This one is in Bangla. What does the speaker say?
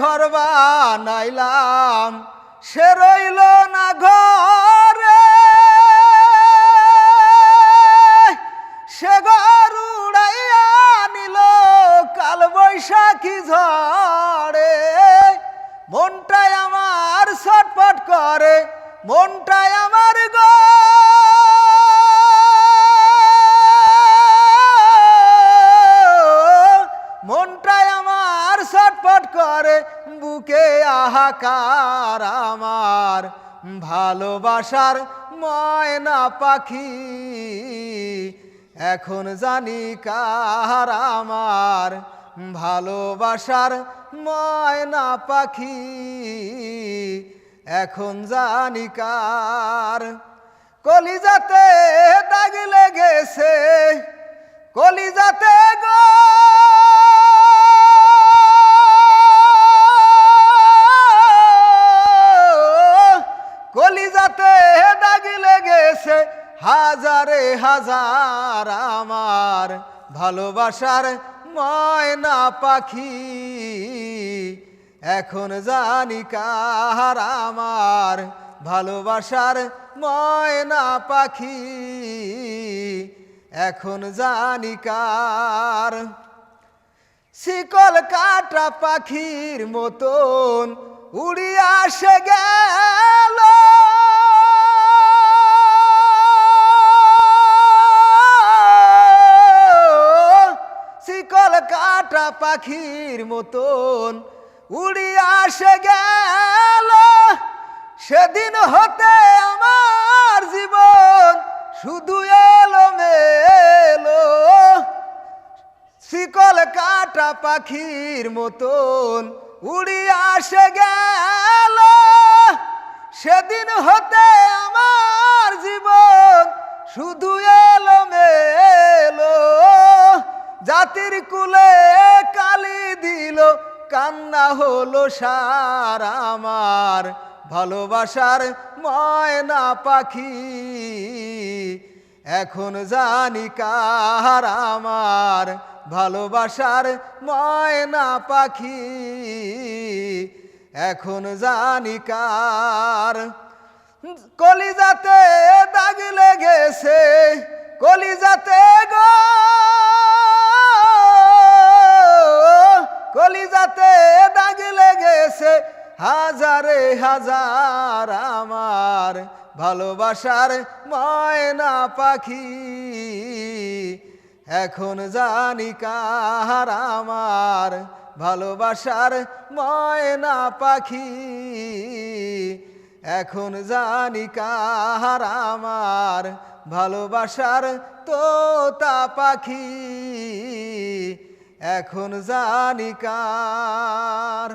ঘর বানাইলাম সে রইল না ঘরে। সে ঘর উড়াইয়া নিল কাল বৈশাখী ঝড়ে। মনটাই করে বুকে আহাকার আমার। ভালোবাসার ময়না পাখি, এখন জানি কার আমার। ভালোবাসার ময়না পাখি, এখন জানি কার। কলিজাতে দাগ লেগেছে হাজারে হাজার আমার ভালোবাসার ময়না পাখি। এখন জানি কার আমার ভালোবাসার ময়না পাখি। এখন জানি কার শিকল কাটা পাখির মতন উড়িয়া সে গেল। পাখির মতন উড়িয়া সে গেল। সেদিন হতে আমার জীবন শুধু এলো মেলো শিকল কাটা পাখির মতন উড়িয়া সে গেল। সেদিন হতে আমার জীবন শুধু এলো মেলো জাতির কুলে কালি দিল, কান্না হলো সার আমার। ভালোবাসার ময়না পাখি, এখন জানি কার আমার। ভালোবাসার ময়না পাখি, এখন জানি কার। কলিজাতে দাগ লেগেছে কলিজাতে হাজারে হাজার আমার ভালোবাসার ময়না পাখি। এখন জানি কার আমার ভালোবাসার ময়না পাখি। এখন জানি কার আমার ভালোবাসার তোতা পাখি। এখন জানি কার